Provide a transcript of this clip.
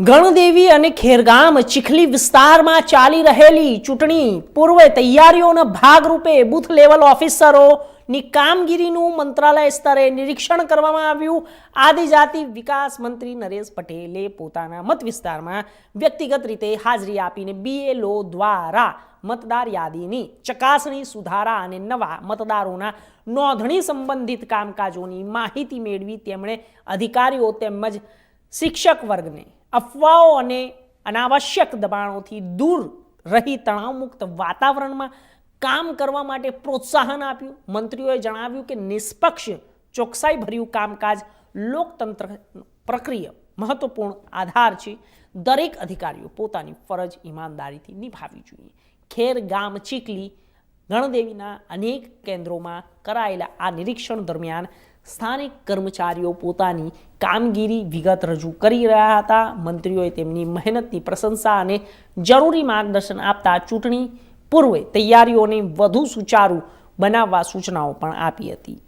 ગણદેવી અને ખેરગામ ચીખલી વિસ્તારમાં ચાલી રહેલી ચૂંટણી પૂર્વે તૈયારીઓના ભાગરૂપે બૂથ લેવલ ઓફિસરોની કામગીરીનું મંત્રાલય સ્તરે નિરીક્ષણ કરવામાં આવ્યું. આદિજાતિ વિકાસ મંત્રી નરેશ પટેલે પોતાના મત વિસ્તારમાં વ્યક્તિગત રીતે હાજરી આપીને બીએલઓ દ્વારા મતદાર યાદીની ચકાસણી, સુધારા અને નવા મતદારોના નોંધણી સંબંધિત કામકાજોની માહિતી મેળવી તેમણે અધિકારીઓ તેમજ શિક્ષક વર્ગને અફવાઓ અને અનાવશ્યક દબાણોથી દૂર રહી તણાવમુક્ત વાતાવરણમાં કામ કરવા માટે પ્રોત્સાહન આપ્યું. મંત્રીઓએ જણાવ્યું કે નિષ્પક્ષ ચોકસાઈભર્યું કામકાજ લોકતંત્ર પ્રક્રિયા મહત્વપૂર્ણ આધાર છે. દરેક અધિકારીઓ પોતાની ફરજ ઈમાનદારીથી નિભાવવી જોઈએ. ખેર, ગામ ચીકલી ગણદેવીના અનેક કેન્દ્રોમાં કરાયેલા આ નિરીક્ષણ દરમિયાન સ્થાનિક કર્મચારીઓ પોતાની કામગીરી વિગત રજૂ કરી રહ્યા હતા. મંત્રીઓએ તેમની મહેનતની પ્રશંસા અને જરૂરી માર્ગદર્શન આપતા ચૂંટણી પૂર્વે તૈયારીઓને વધુ સુચારુ બનાવવા સૂચનાઓ પણ આપી હતી.